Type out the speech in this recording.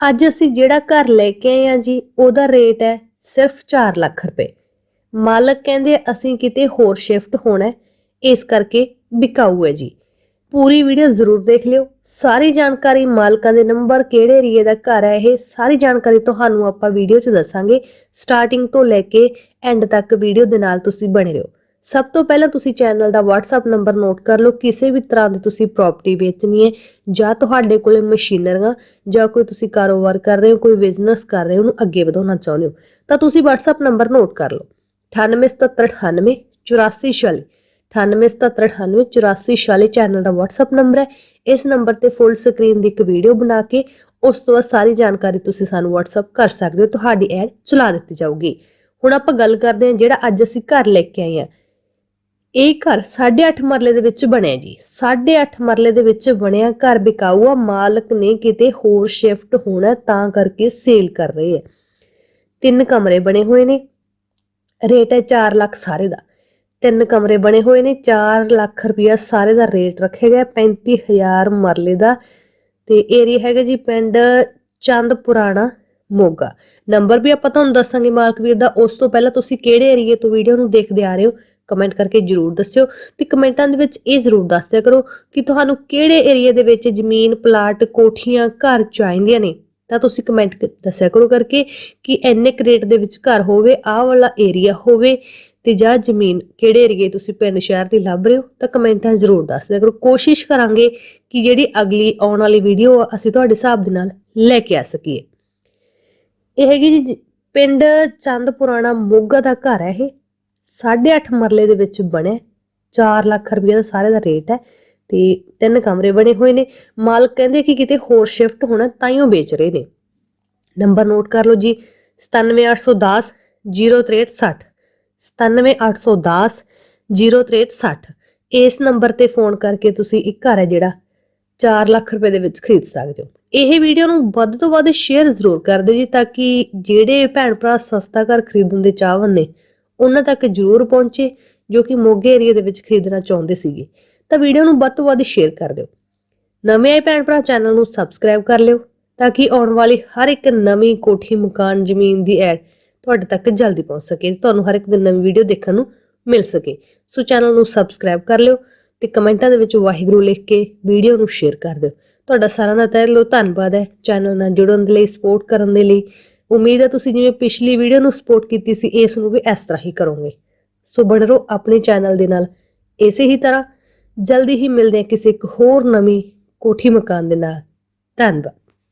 ਅੱਜ ਅਸੀਂ ਜਿਹੜਾ ਘਰ ਲੈ ਕੇ ਆਏ ਆ ਜੀ, ਉਹਦਾ ਰੇਟ ਹੈ ਸਿਰਫ 4 ਲੱਖ ਰੁਪਏ। ਮਾਲਕ ਕਹਿੰਦੇ ਅਸੀਂ ਕਿਤੇ ਹੋਰ ਸ਼ਿਫਟ ਹੋਣਾ ਇਸ ਕਰਕੇ ਵਿਕਾਊ ਹੈ ਜੀ। ਪੂਰੀ ਵੀਡੀਓ ਜ਼ਰੂਰ ਦੇਖ ਲਿਓ। ਸਾਰੀ ਜਾਣਕਾਰੀ ਮਾਲਕਾਂ ਦੇ ਨੰਬਰ ਕਿਹੜੇ ਏਰੀਏ ਦਾ ਘਰ ਹੈ, ਇਹ ਸਾਰੀ ਜਾਣਕਾਰੀ ਤੁਹਾਨੂੰ ਆਪਾਂ ਵੀਡੀਓ 'ਚ ਦੱਸਾਂਗੇ। ਸਟਾਰਟਿੰਗ ਤੋਂ ਲੈ ਕੇ ਐਂਡ ਤੱਕ ਵੀਡੀਓ ਦੇ ਨਾਲ ਤੁਸੀਂ ਬਣੇ ਰਹੋ। ਸਭ ਤੋਂ ਪਹਿਲਾਂ ਤੁਸੀਂ ਚੈਨਲ ਦਾ WhatsApp ਨੰਬਰ ਨੋਟ ਕਰ ਲਓ, ਕਿਸੇ ਵੀ ਤਰ੍ਹਾਂ ਦੀ ਤੁਸੀਂ ਪ੍ਰਾਪਰਟੀ ਵੇਚਣੀ ਹੈ, ਜਾਂ ਤੁਹਾਡੇ ਕੋਲੇ ਮਸ਼ੀਨਰੀਆਂ, ਜਾਂ ਕੋਈ ਤੁਸੀਂ ਕਾਰੋਬਾਰ ਕਰ ਰਹੇ ਹੋ, ਕੋਈ ਬਿਜ਼ਨਸ ਕਰ ਰਹੇ ਹੋ, ਉਹਨੂੰ ਅੱਗੇ ਵਧਾਉਣਾ ਚਾਹੁੰਦੇ ਹੋ, ਤਾਂ ਤੁਸੀਂ WhatsApp ਨੰਬਰ ਨੋਟ ਕਰ ਲਓ। 987798 8446 987798 8446 ਚੈਨਲ ਦਾ WhatsApp ਨੰਬਰ ਹੈ। ਇਸ ਨੰਬਰ ਤੇ ਫੁੱਲ ਸਕਰੀਨ ਦੀ ਇੱਕ ਵੀਡੀਓ ਬਣਾ ਕੇ, ਉਸ ਤੋਂ ਬਾਅਦ ਸਾਰੀ ਜਾਣਕਾਰੀ ਤੁਸੀਂ ਸਾਨੂੰ WhatsApp ਕਰ ਸਕਦੇ ਹੋ, ਤੁਹਾਡੀ ਐਡ ਚਲਾ ਦਿੱਤੀ ਜਾਊਗੀ। ਹੁਣ ਆਪਾਂ ਗੱਲ ਕਰਦੇ ਹਾਂ ਜਿਹੜਾ ਅੱਜ ਅਸੀਂ ਘਰ ਲੈ ਕੇ ਆਏ ਹਾਂ। ਇਹ ਘਰ 8.5 ਮਰਲੇ ਦੇ ਵਿੱਚ ਬਣਿਆ ਜੀ। 8.5 ਮਰਲੇ ਦੇ ਵਿੱਚ ਬਣਿਆ ਘਰ ਵਿਕਾਊ ਆ ਮਾਲਕ ਨੇ ਕਿਤੇ ਹੋਰ ਸ਼ਿਫਟ ਹੋਣਾ ਤਾਂ ਕਰਕੇ ਸੇਲ ਕਰ ਰਹੇ ਆ। ਤਿੰਨ ਕਮਰੇ ਬਣੇ ਹੋਏ ਨੇ। ਰੇਟ ਹੈ 4 ਲੱਖ ਸਾਰੇ ਦਾ। ਤਿੰਨ ਕਮਰੇ ਬਣੇ ਹੋਏ ਨੇ। 4 ਲੱਖ ਰੁਪਇਆ ਸਾਰੇ ਦਾ ਰੇਟ ਰੱਖਿਆ ਗਿਆ 35000 ਮਰਲੇ ਦਾ। ਤੇ ਏਰੀਆ ਹੈਗਾ ਜੀ ਪਿੰਡ ਚੰਦ ਪੁਰਾਣਾ ਮੋਗਾ। ਨੰਬਰ ਵੀ ਆਪਾਂ ਤੁਹਾਨੂੰ ਦੱਸਾਂਗੇ ਮਾਲਕ ਵੀਰ ਦਾ। ਉਸ ਤੋਂ ਪਹਿਲਾਂ ਤੁਸੀਂ ਕਿਹੜੇ ਏਰੀਏ ਤੋਂ ਵੀਡੀਓ ਨੂੰ ਦੇਖਦੇ ਆ ਰਹੇ ਹੋ? ਕਮੈਂਟ ਕਰਕੇ ਜਰੂਰ ਦੱਸਿਓ ਤੇ ਕਮੈਂਟਾਂ ਦੇ ਵਿੱਚ ਇਹ ਜਰੂਰ ਦੱਸਦਿਆਂ ਕਰੋ ਕਿ ਤੁਹਾਨੂੰ ਕਿਹੜੇ ਏਰੀਏ ਦੇ ਵਿੱਚ ਜ਼ਮੀਨ ਪਲਾਟ ਕੋਠੀਆਂ ਘਰ ਚਾਹੀਦੀਆਂ ਨੇ। ਤਾਂ ਤੁਸੀਂ ਕਮੈਂਟ ਦੱਸਿਆ ਕਰੋ ਕਰਕੇ ਕਿ ਇੰਨੇ ਕੁ ਰੇਟ ਦੇ ਵਿੱਚ ਘਰ ਹੋਵੇ, ਆਹ ਵਾਲਾ ਏਰੀਆ ਹੋਵੇ ਤੇ ਜਾਂ ਜ਼ਮੀਨ ਕਿਹੜੇ ਏਰੀਏ ਤੁਸੀਂ ਪਿੰਡ, ਸ਼ਹਿਰ ਦੀ ਲੱਭ ਰਹੇ ਹੋ, ਤਾਂ ਕਮੈਂਟਾਂ ਜ਼ਰੂਰ ਦੱਸ ਦਿਆ ਕਰੋ। ਕੋਸ਼ਿਸ਼ ਕਰਾਂਗੇ ਕਿ ਜਿਹੜੀ ਅਗਲੀ ਆਉਣ ਵਾਲੀ ਵੀਡੀਓ ਅਸੀਂ ਤੁਹਾਡੇ ਹਿਸਾਬ ਦੇ ਨਾਲ ਲੈ ਕੇ ਆ ਸਕੀਏ। ਇਹ ਹੈਗੀ ਜੀ, ਪਿੰਡ ਚੰਦ ਪੁਰਾਣਾ ਮੋਗਾ ਦਾ ਘਰ ਹੈ ਇਹ। 8.5 ਮਰਲੇ ਦੇ ਵਿੱਚ ਬਣਿਆ 4 ਲੱਖ ਰੁਪਏ ਦਾ ਸਾਰੇ ਦਾ ਰੇਟ ਹੈ ਤੇ ਤਿੰਨ ਕਮਰੇ ਬਣੇ ਹੋਏ ਨੇ। ਮਾਲਕ ਕਹਿੰਦੇ ਕਿ ਕਿਤੇ ਹੋਰ ਸ਼ਿਫਟ ਹੋਣਾ ਤਾਂ ਹੀ ਉਹ ਵੇਚ ਰਹੇ ਨੇ। ਨੰਬਰ ਨੋਟ ਕਰ ਲਓ ਜੀ 97810 0360 97810 0360 ਇਸ ਨੰਬਰ ਤੇ ਫੋਨ ਕਰਕੇ ਤੁਸੀਂ ਇੱਕ ਘਰ ਹੈ ਜਿਹੜਾ 4 ਲੱਖ ਰੁਪਏ ਦੇ ਵਿੱਚ ਖਰੀਦ ਸਕਦੇ ਹੋ। ਇਹ ਵੀਡੀਓ ਨੂੰ ਵੱਧ ਤੋਂ ਵੱਧ ਸ਼ੇਅਰ ਜ਼ਰੂਰ ਕਰ ਦਿਓ ਜੀ, ਤਾਂ ਕਿ ਜਿਹੜੇ ਭੈਣ ਭਰਾ ਸਸਤਾ ਘਰ ਖਰੀਦਣ ਦੇ ਚਾਹਵਨ ਨੇ ਉਹਨਾਂ ਤੱਕ ਜ਼ਰੂਰ ਪਹੁੰਚੇ, ਜੋ ਕਿ ਮੋਗੇ ਏਰੀਆ ਦੇ ਵਿੱਚ ਖਰੀਦਣਾ ਚਾਹੁੰਦੇ ਸੀਗੇ। ਤਾਂ ਵੀਡੀਓ ਨੂੰ ਵੱਧ ਤੋਂ ਵੱਧ ਸ਼ੇਅਰ ਕਰ ਦਿਓ। ਨਵੇਂ ਆਏ ਭੈਣ ਭਰਾ ਚੈਨਲ ਨੂੰ ਸਬਸਕ੍ਰਾਈਬ ਕਰ ਲਿਓ, ਤਾਂ ਕਿ ਆਉਣ ਵਾਲੀ ਹਰ ਇੱਕ ਨਵੀਂ ਕੋਠੀ, ਮਕਾਨ, ਜ਼ਮੀਨ ਦੀ ਐਡ ਤੁਹਾਡੇ ਤੱਕ ਜਲਦੀ ਪਹੁੰਚ ਸਕੇ, ਤੁਹਾਨੂੰ ਹਰ ਇੱਕ ਦਿਨ ਨਵੀਂ ਵੀਡੀਓ ਦੇਖਣ ਨੂੰ ਮਿਲ ਸਕੇ। ਸੋ ਚੈਨਲ ਨੂੰ ਸਬਸਕ੍ਰਾਈਬ ਕਰ ਲਿਓ ਤੇ ਕਮੈਂਟਾਂ ਦੇ ਵਿੱਚ ਵਾਹਿਗੁਰੂ ਲਿਖ ਕੇ ਵੀਡੀਓ ਨੂੰ ਸ਼ੇਅਰ ਕਰ ਦਿਓ। ਤੁਹਾਡਾ ਸਾਰਿਆਂ ਦਾ ਤਹਿ ਦਿਲੋਂ ਧੰਨਵਾਦ ਹੈ। ਚੈਨਲ ਨਾਲ ਜੁੜਨ ਦੇ ਲਈ ਸਪੋਰਟ ਕਰਨ ਦੇ ਲਈ ਉਮੀਦ ਹੈ ਤੁਸੀਂ ਜਿਵੇਂ ਪਿਛਲੀ ਵੀਡੀਓ ਨੂੰ ਸਪੋਰਟ ਕੀਤੀ ਸੀ, ਇਸ ਨੂੰ ਵੀ ਇਸ ਤਰ੍ਹਾਂ ਹੀ ਕਰੋਗੇ। ਸੋ ਬਣ ਰਹੋ ਆਪਣੇ ਚੈਨਲ ਦੇ ਨਾਲ ਇਸੇ ਹੀ ਤਰ੍ਹਾਂ। ਜਲਦੀ ਹੀ ਮਿਲਦੇ ਹਾਂ ਕਿਸੇ ਇੱਕ ਹੋਰ ਨਵੀਂ ਕੋਠੀ ਮਕਾਨ ਦੇ ਨਾਲ। ਧੰਨਵਾਦ।